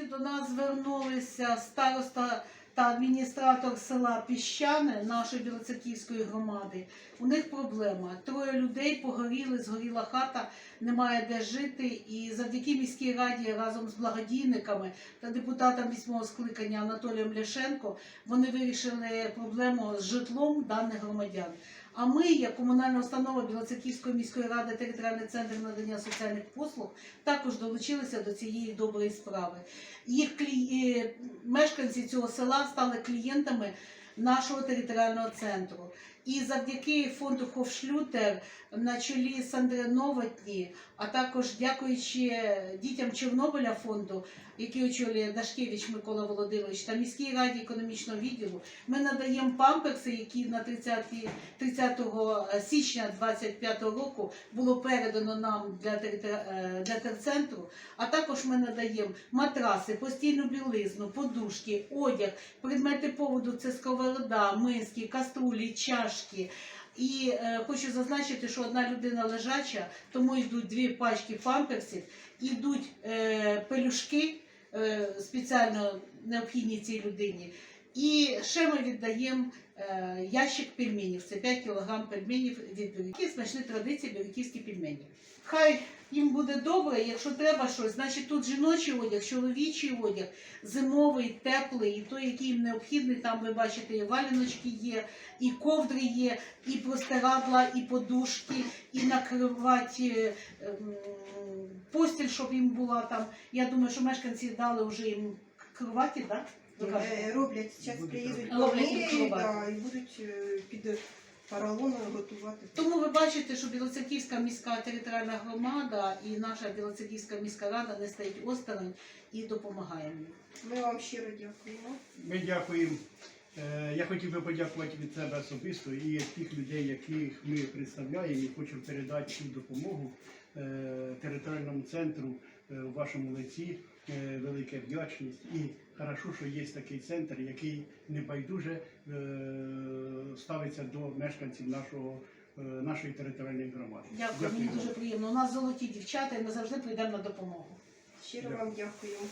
Сьогодні до нас звернулися староста та адміністратор села Піщане нашої Білоцерківської громади. У них проблема. Троє людей погоріли, згоріла хата, немає де жити. І завдяки міській раді разом з благодійниками та депутатом вісьмого скликання Анатолієм Ляшенко вони вирішили проблему з житлом даних громадян. А ми, як комунальна установа Білоцерківської міської ради, територіальний центр надання соціальних послуг, також долучилися до цієї доброї справи. Їх клі... е, мешканці цього села стали клієнтами нашого територіального центру. І завдяки фонду Хофшлютер на чолі з Андре Новотні, а також дякуючи дітям Чорнобиля фонду, який очолює Дашкевич Микола Володимирович, та міській раді економічного відділу, ми надаємо памперси, які на 30, 30 січня 2025 року було передано нам для, е, для терцентру. А також ми надаємо матраси, постільну білизну, подушки, одяг, предмети поводу це сковорода, миски, каструлі, чашки. І е, хочу зазначити, що одна людина лежача, тому йдуть дві пачки памперсів, йдуть е, пелюшки е, спеціально необхідні цій людині. І ще ми віддаємо е, ящик пельменів. Це 5 кг пельменів від Бірюків. Смачні традиції бірюківські пельмені. Хай їм буде добре, якщо треба щось, значить тут жіночий одяг, чоловічий одяг, зимовий, теплий, і той, який їм необхідний. Там ви бачите, і валяночки є, і ковдри є, і простирадла, і подушки, і накривати ем, постіль, щоб їм була там. Я думаю, що мешканці дали вже їм кроваті, так? Е, Роблять, зараз приїдуть. Роблять поміряють, да, і будуть е, під поролоном готувати. Тому ви бачите, що Білоцерківська міська територіальна громада і наша Білоцерківська міська рада не стоїть осторонь і допомагаємо. Ми вам щиро дякуємо. Ми дякуємо. Е, Я хотів би подякувати від себе особисто і тих людей, яких ми представляємо, і хочемо передати цю допомогу е, територіальному центру е, у вашому лиці. велике Велика вдячність. І хорошо, що є такий центр, який небайдуже е, ставиться до мешканців нашого, е, нашої територіальної громади. Дякую, мені дуже приємно. У нас золоті дівчата, і ми завжди прийдемо на допомогу. Щиро Дякую. вам дякуємо.